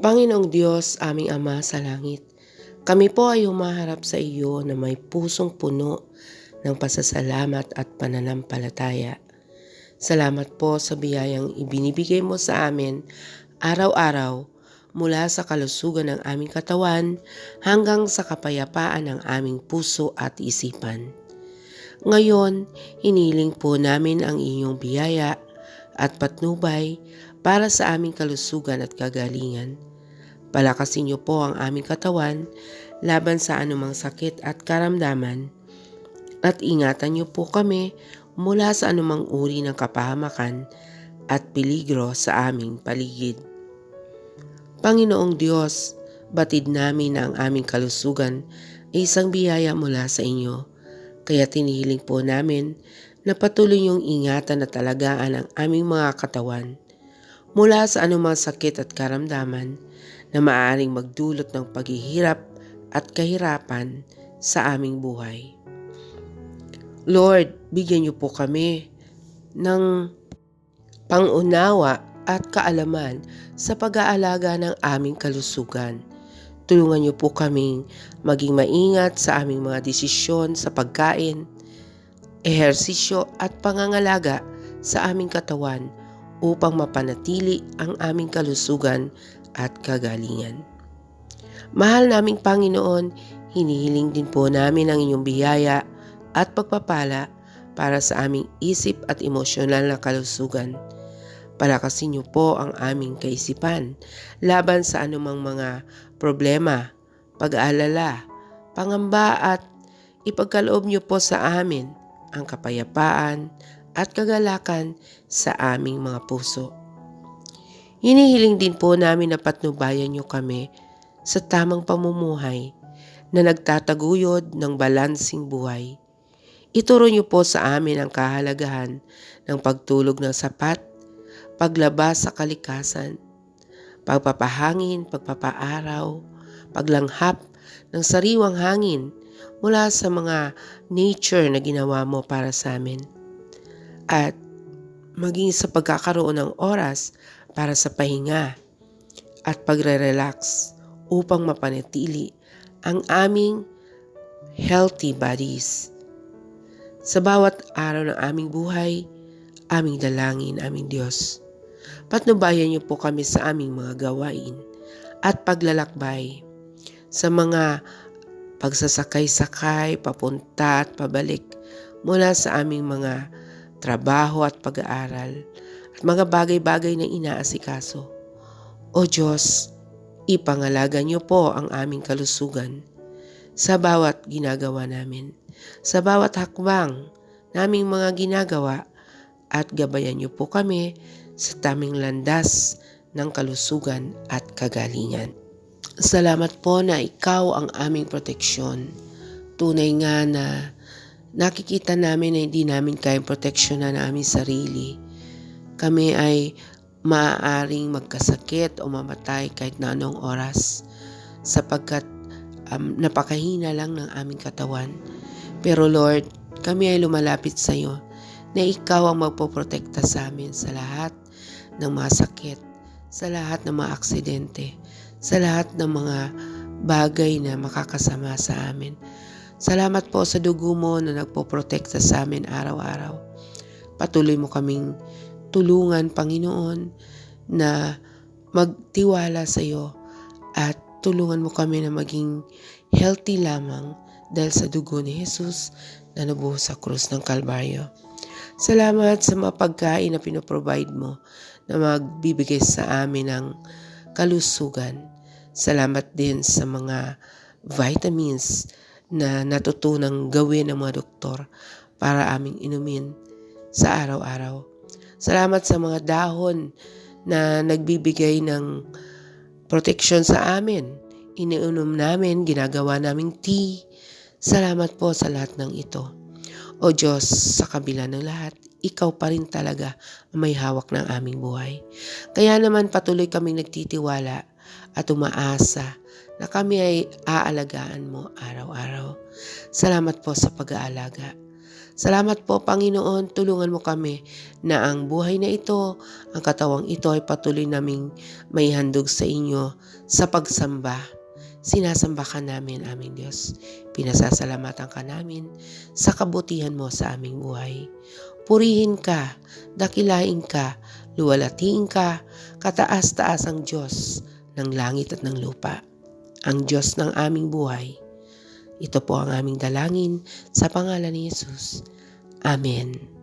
Panginoong Diyos, aming Ama sa langit, kami po ay humaharap sa iyo na may pusong puno ng pasasalamat at pananampalataya. Salamat po sa biyayang ibinibigay mo sa amin araw-araw mula sa kalusugan ng aming katawan hanggang sa kapayapaan ng aming puso at isipan. Ngayon, hiniling po namin ang inyong biyaya at patnubay para sa aming kalusugan at kagalingan. Palakasin niyo po ang aming katawan laban sa anumang sakit at karamdaman at ingatan niyo po kami mula sa anumang uri ng kapahamakan at peligro sa aming paligid. Panginoong Diyos, batid namin na ang aming kalusugan ay isang biyaya mula sa inyo. Kaya tinihiling po namin na patuloy niyong ingatan at talagaan ang aming mga katawan mula sa anumang sakit at karamdaman na maaaring magdulot ng paghihirap at kahirapan sa aming buhay. Lord, bigyan niyo po kami ng pangunawa at kaalaman sa pag-aalaga ng aming kalusugan. Tulungan niyo po kaming maging maingat sa aming mga desisyon sa pagkain, ehersisyo at pangangalaga sa aming katawan upang mapanatili ang aming kalusugan at kagalingan. Mahal naming Panginoon, hinihiling din po namin ang inyong biyaya at pagpapala para sa aming isip at emosyonal na kalusugan. Palakasin niyo po ang aming kaisipan laban sa anumang mga problema, pag-aalala, pangamba at ipagkaloob niyo po sa amin ang kapayapaan at kagalakan sa aming mga puso. Hinihiling din po namin na patnubayan niyo kami sa tamang pamumuhay na nagtataguyod ng balansing buhay. Ituro niyo po sa amin ang kahalagahan ng pagtulog ng sapat paglabas sa kalikasan, pagpapahangin, pagpapaaraw, paglanghap ng sariwang hangin mula sa mga nature na ginawa mo para sa amin. At maging sa pagkakaroon ng oras para sa pahinga at pagre-relax upang mapanatili ang aming healthy bodies. Sa bawat araw ng aming buhay, aming dalangin, aming Diyos. Patnubayan niyo po kami sa aming mga gawain at paglalakbay sa mga pagsasakay-sakay, papunta at pabalik mula sa aming mga trabaho at pag-aaral at mga bagay-bagay na inaasikaso. O Diyos, ipangalaga niyo po ang aming kalusugan sa bawat ginagawa namin, sa bawat hakbang naming mga ginagawa at gabayan niyo po kami sa taming landas ng kalusugan at kagalingan. Salamat po na ikaw ang aming proteksyon. Tunay nga na nakikita namin na hindi namin kayang proteksyonan na aming sarili. Kami ay maaaring magkasakit o mamatay kahit na anong oras sapagkat um, napakahina lang ng aming katawan. Pero Lord, kami ay lumalapit sa iyo na ikaw ang magpoprotekta sa amin sa lahat ng mga sakit, sa lahat ng mga aksidente, sa lahat ng mga bagay na makakasama sa amin. Salamat po sa dugo mo na nagpoprotekta sa amin araw-araw. Patuloy mo kaming tulungan, Panginoon, na magtiwala sa iyo at tulungan mo kami na maging healthy lamang dahil sa dugo ni Jesus na nabuhos sa krus ng Kalbaryo. Salamat sa mga pagkain na pinoprovide mo na magbibigay sa amin ng kalusugan. Salamat din sa mga vitamins na natutunang gawin ng mga doktor para aming inumin sa araw-araw. Salamat sa mga dahon na nagbibigay ng protection sa amin. Iniunom namin, ginagawa naming tea. Salamat po sa lahat ng ito. O Diyos, sa kabila ng lahat, ikaw pa rin talaga ang may hawak ng aming buhay. Kaya naman patuloy kaming nagtitiwala at umaasa na kami ay aalagaan mo araw-araw. Salamat po sa pag-aalaga. Salamat po Panginoon, tulungan mo kami na ang buhay na ito, ang katawang ito ay patuloy naming may handog sa inyo sa pagsamba. Sinasamba ka namin, aming Diyos. Pinasasalamatan ka namin sa kabutihan mo sa aming buhay. Purihin ka, dakilain ka, luwalatiin ka, kataas-taas ang Diyos ng langit at ng lupa. Ang Diyos ng aming buhay. Ito po ang aming dalangin sa pangalan ni Jesus. Amen.